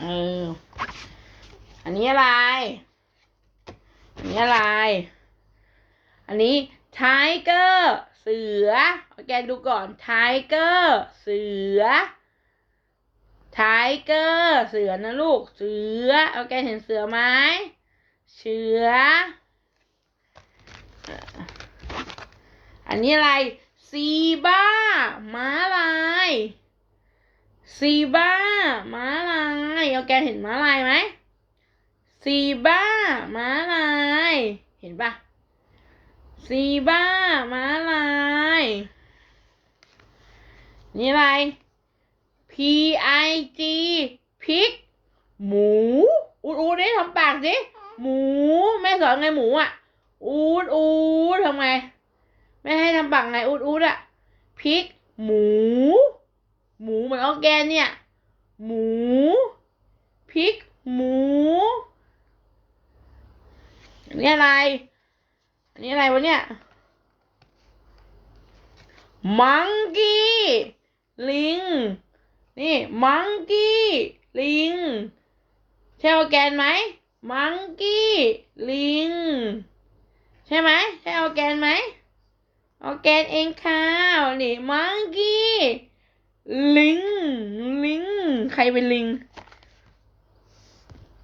เออ อันนี้อะไร อันนี้อะไร อันนี้ไทเกอร์เสือเอาแกดูก่อนไทเกอร์เสือไทเกอร์เสือนะลูก เสือเอาแกเห็นเสือไหมเสือ อันนี้อะไรซีบ้า ซีบ้าม้าลายเอาแกเห็นม้าลายไหมซีบ้าม้าลาย เห็นปะซีบ้าม้าลาย นี่อะไร P I G พริก หมู อูดอูดได้ทำปากสิ หมู แม่สอนไงหมูอะ อูดอูดทำไง แม่ให้ทำปากไงอูดอูดอะพริก หมู หมูเหมืออร์แกนเนี่ย หมูพริกหมูอันนี้อะไร อันนี้อะไรวะเนี่ยมังกี้ลิง นี่มังกี้ลิงใช่ออร์แกนไหมมังกี้ลิง ใช่ไหมใช่ออร์แกนไหมออร์แกนเองค่ะนี่มังกี้ ใครเป็นลิง